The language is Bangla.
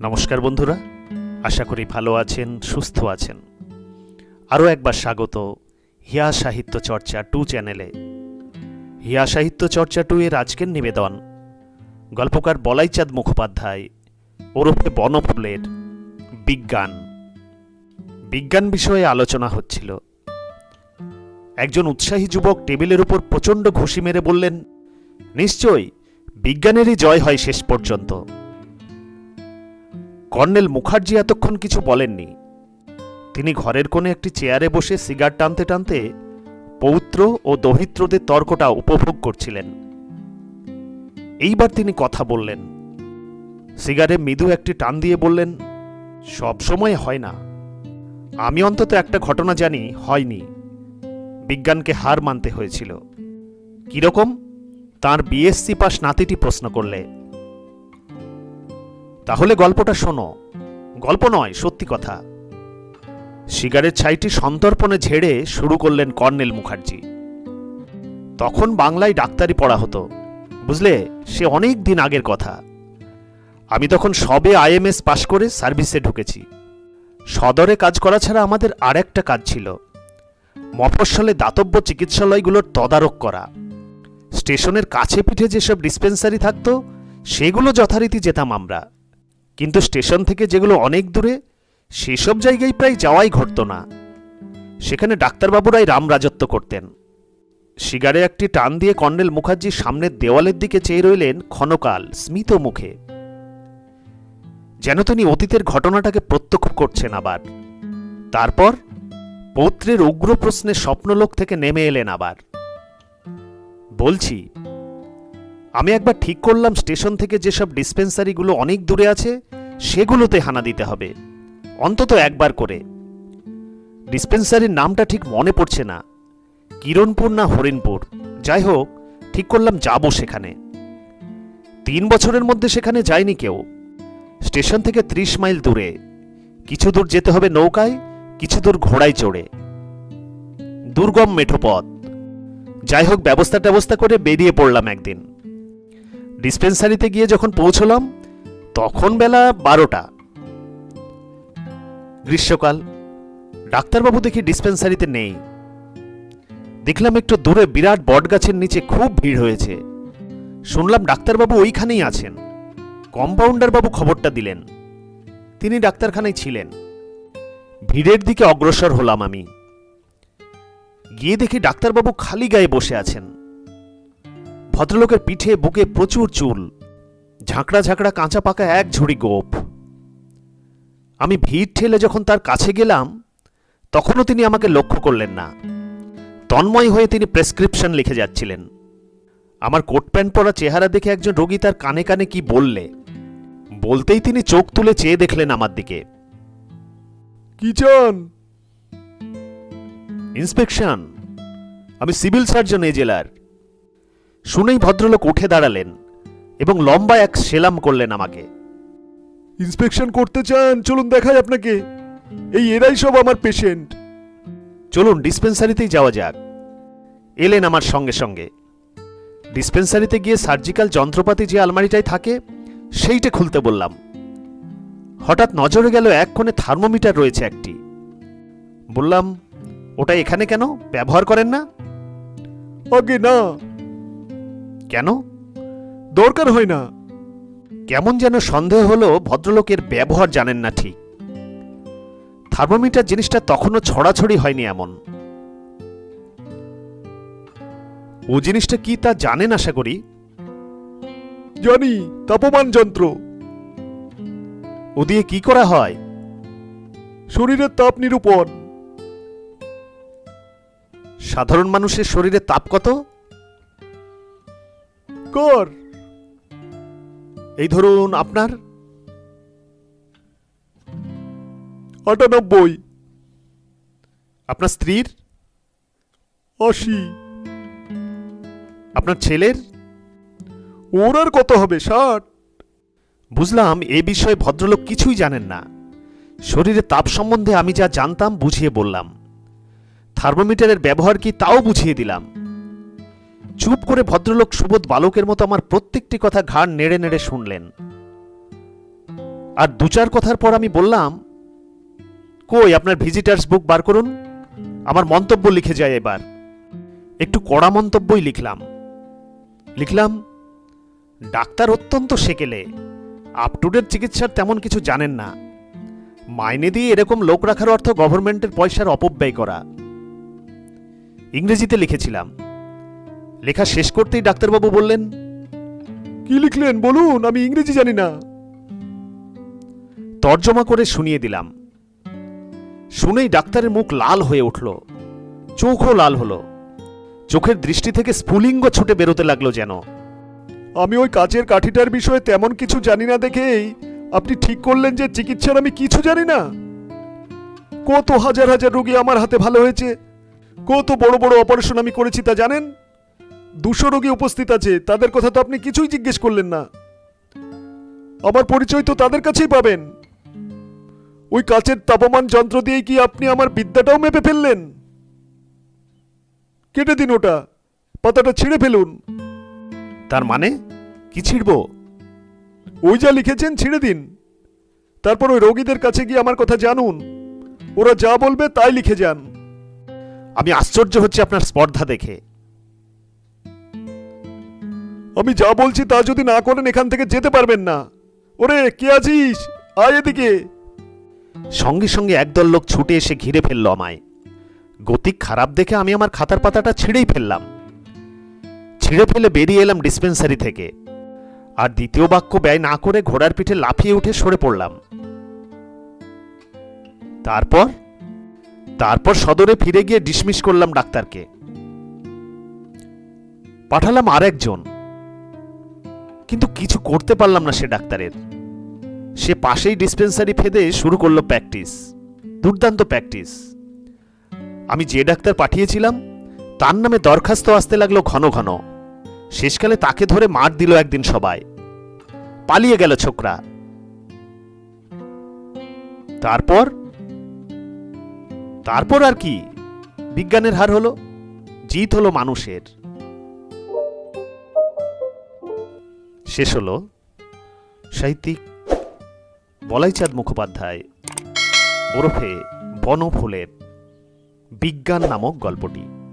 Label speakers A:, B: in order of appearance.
A: নমস্কার বন্ধুরা, আশা করি ভালো আছেন, সুস্থ আছেন। আরও একবার স্বাগত হিয়া সাহিত্য চর্চা টু চ্যানেলে। হিয়া সাহিত্য চর্চা টু এর আজকের নিবেদন, গল্পকার বলাইচাঁদ মুখোপাধ্যায়, ওরফে বনফুলের বিজ্ঞান। বিজ্ঞান বিষয়ে আলোচনা হচ্ছিল। একজন উৎসাহী যুবক টেবিলের উপর প্রচণ্ড ঘুষি মেরে বললেন, নিশ্চয়ই বিজ্ঞানেরই জয় হয় শেষ পর্যন্ত। কর্নেল মুখার্জি এতক্ষণ কিছু বলেননি। তিনি ঘরের কোণে একটি চেয়ারে বসে সিগার টানতে টানতে পৌত্র ও দহিত্রদের তর্কটা উপভোগ করছিলেন। এইবার তিনি কথা বললেন। সিগারে মৃদু একটি টান দিয়ে বললেন, সব সময় হয় না। আমি অন্তত একটা ঘটনা জানি, হয়নি। বিজ্ঞানকে হার মানতে হয়েছিল। কীরকম? তার বিএসসি পাস নাতিটি প্রশ্ন করলে। তাহলে গল্পটা শোনো। গল্প নয়, সত্যি কথা। সিগারেট ছাইটি সন্তর্পণে ঝেড়ে শুরু করলেন কর্নেল মুখার্জি। তখন বাংলায় ডাক্তারি পড়া হতো। বুঝলে, সে অনেক দিন আগের কথা। আমি তখন সবে আইএমএস পাশ করে সার্ভিসে ঢুকেছি। সদরে কাজ করা ছাড়া আমাদের আর একটা কাজ ছিল। মফস্বলে দাতব্য চিকিৎসালয়গুলোর তদারক করা। স্টেশনের কাছে পিঠে যেসব ডিসপেন্সারি থাকতো, সেগুলো যথারীতি যেতাম আমরা। কিন্তু স্টেশন থেকে যেগুলো অনেক দূরে, সেসব জায়গায় প্রায় যাওয়াই ঘটত না। সেখানে ডাক্তারবাবুরাই রাম রাজত্ব করতেন। সিগারে একটি টান দিয়ে কর্নেল মুখার্জি সামনের দেওয়ালের দিকে চেয়ে রইলেন ক্ষণকাল, স্মিত মুখে। যেন তিনি অতীতের ঘটনাটাকে প্রত্যক্ষ করছেন আবার। তারপর পৌত্রের উগ্র প্রশ্নে স্বপ্নলোক থেকে নেমে এলেন আবার। বলছি আমি একবার ঠিক করলাম স্টেশন থেকে যেসব ডিসপেন্সারিগুলো অনেক দূরে আছে, সেগুলোতে হানা দিতে হবে। অন্তত একবার করে। ডিসপেন্সারির নামটা ঠিক মনে পড়ছে না। কিরণপুর না হরিণপুর? যাই হোক, ঠিক করলাম যাব সেখানে। তিন বছরের মধ্যে সেখানে যায়নি কেউ। স্টেশন থেকে ত্রিশ মাইল দূরে। কিছু দূর যেতে হবে নৌকায়, কিছু দূর ঘোড়ায় চড়ে। দুর্গম মেঠো পথ যাই হোক ব্যবস্থা ট্যবস্থা করে বেরিয়ে পড়লাম একদিন। ডিসপেন্সারিতে গিয়ে যখন পৌঁছলাম, তখন বেলা বারোটা। গ্রীষ্মকাল। ডাক্তারবাবু দেখি ডিসপেন্সারিতে নেই। দেখলাম একটু দূরে বিরাট বটগাছের নিচে খুব ভিড় হয়েছে। শুনলাম ডাক্তারবাবু ওইখানেই আছেন। কম্পাউন্ডারবাবু খবরটা দিলেন। তিনি ডাক্তারখানায় ছিলেন। ভিড়ের দিকে অগ্রসর হলাম আমি। গিয়ে দেখি ডাক্তারবাবু খালি গায়ে বসে আছেন। ভদ্রলোকের পিঠে বুকে প্রচুর চুল। ঝাঁকড়া ঝাঁকড়া কাঁচা পাকা এক ঝুড়ি গোপ। আমি ভিড় ঠেলে যখন তার কাছে গেলাম তখনও তিনি আমাকে লক্ষ্য করলেন না। তন্ময় হয়ে তিনি প্রেসক্রিপশন লিখে যাচ্ছিলেন। আমার কোট প্যান্ট পরা চেহারা দেখে একজন রোগী তার কানে কানে কি বললে। বলতেই তিনি চোখ তুলে চেয়ে দেখলেন আমার দিকে।
B: কি চান?
A: ইন্সপেকশন আমি সিভিল সার্জন এই জেলার। শুনেই ভদ্রলোক উঠে দাঁড়ালেন এবং লম্বা এক সেলাম করলেন আমাকে।
B: ইন্সপেকশন করতে চান চলুন দেখাই আপনাকে। এই এরাই সব আমার পেশেন্ট।
A: চলুন ডিসপেন্সারিতেই যাওয়া যাক। এলেন আমার সঙ্গে সঙ্গে। ডিসপেন্সারিতে গিয়ে সার্জিক্যাল যন্ত্রপাতি যে আলমারিটায় থাকে সেইটা খুলতে বললাম। হঠাৎ নজরে গেল এক কোণে থার্মোমিটার রয়েছে একটি। বললাম ওটা এখানে কেন? ব্যবহার করেন না?
B: আগে না।
A: কেন?
B: দরকার হয় না।
A: কেমন যেন সন্দেহ হলো ভদ্রলোকের ব্যবহার জানেন না ঠিক। থার্মোমিটার জিনিসটা তখনও ছড়াছড়ি হয়নি এমন। ও জিনিসটা কি তা জানেন আশা করি?
B: জানি, তাপমান যন্ত্র।
A: ও দিয়ে কি করা হয়?
B: শরীরের তাপ নিরূপণ।
A: সাধারণ মানুষের শরীরে তাপ কত?
B: কর।
A: এই ধরুন আপনার
B: আটানব্বই।
A: আপনার স্ত্রীর
B: আশি।
A: আপনার ছেলের
B: ওর আর কত হবে? ষাট।
A: বুঝলাম এ বিষয়ে ভদ্রলোক কিছুই জানেন না। শরীরে তাপ সম্বন্ধে আমি যা জানতাম বুঝিয়ে বললাম। থার্মোমিটারের ব্যবহার কি তাও বুঝিয়ে দিলাম। চুপ করে ভদ্রলোক সুবোধ বালকের মতো আমার প্রত্যেকটি কথা ঘাড় নেড়ে নেড়ে শুনলেন। আর দু চার কথার পর আমি বললাম, কই, আপনার ভিজিটার্স বুক বার করুন। আমার মন্তব্য লিখে যায় এবার। একটু কড়া মন্তব্যই লিখলাম। লিখলাম, ডাক্তার অত্যন্ত সেকেলে। আপ টু ডেট চিকিৎসার তেমন কিছু জানেন না। মাইনে দিয়ে এরকম লোক রাখার অর্থ গভর্নমেন্টের পয়সার অপব্যয় করা। ইংরেজিতে লিখেছিলাম লেখা শেষ করতেই ডাক্তারবাবু বললেন,
B: কি লিখলেন? বলুন, আমি ইংরেজি জানি না।
A: তর্জমা করে শুনিয়ে দিলাম। শুনেই ডাক্তারের মুখ লাল হয়ে উঠল, চোখও লাল হলো। চোখের দৃষ্টি থেকে স্ফুলিঙ্গ ছুটে বেরোতে লাগল যেন।
B: আমি ওই কাচের কাঠিটার বিষয়ে তেমন কিছু জানি না দেখেই আপনি ঠিক করলেন যে চিকিৎসার আমি কিছু জানি না। কত হাজার হাজার রোগী আমার হাতে ভালো হয়েছে, কত বড় বড় অপারেশন আমি করেছি তা জানেন? দুশো রোগী উপস্থিত আছে তাদের কথা তো আপনি কিছুই জিজ্ঞেস করলেন না। আমার পরিচয় তো তাদের কাছেই পাবেন। ওই কাচের তাপমান যন্ত্র দিয়ে কি আপনি আমার বিদ্যাটাও মেপে ফেললেন? কেটে দিন ওটা পাতাটা ছিঁড়ে ফেলুন।
A: তার মানে? কি ছিড়ব?
B: ওই যা লিখেছেন ছিঁড়ে দিন। তারপর ওই রোগীদের কাছে গিয়ে আমার কথা জানুন। ওরা যা বলবে তাই লিখে যান।
A: আমি আশ্চর্য হচ্ছে আপনার স্পর্ধা দেখে।
B: আমি যা বলছি তা যদি না করেন, এখান থেকে যেতে পারবেন না। ওরে, কে আছিস? আয় এদিকে।
A: সঙ্গে সঙ্গে একদল লোক ছুটে এসে ঘিরে ফেলল আমায়। গতিক খারাপ দেখে আমি আমার খাতার পাতাটা ছিঁড়েই ফেললাম। ছিঁড়ে ফেলে বেরিয়ে এলাম ডিসপেন্সারি থেকে। আর দ্বিতীয় বাক্য ব্যয় না করে ঘোড়ার পিঠে লাফিয়ে উঠে সরে পড়লাম। তারপর? তারপর সদরে ফিরে গিয়ে ডিসমিস করলাম ডাক্তারকে। পাঠালাম আরেকজন। কিন্তু কিছু করতে পারলাম না সে ডাক্তারের। সে পাশেই ডিসপেন্সারি ফেদে শুরু করল প্র্যাকটিস দুর্দান্ত প্র্যাকটিস আমি যে ডাক্তার পাঠিয়েছিলাম, তার নামে দরখাস্ত আসতে লাগল ঘন ঘন। শেষকালে তাকে ধরে মার দিল একদিন সবাই। পালিয়ে গেল ছোকরা। তারপর? তারপর আর কি? বিজ্ঞানের হার হলো, জিত হলো মানুষের। শেষ হল সাহিত্যিক বলাইচাঁদ মুখোপাধ্যায় ওরফে বনফুলের বিজ্ঞান নামক গল্পটি।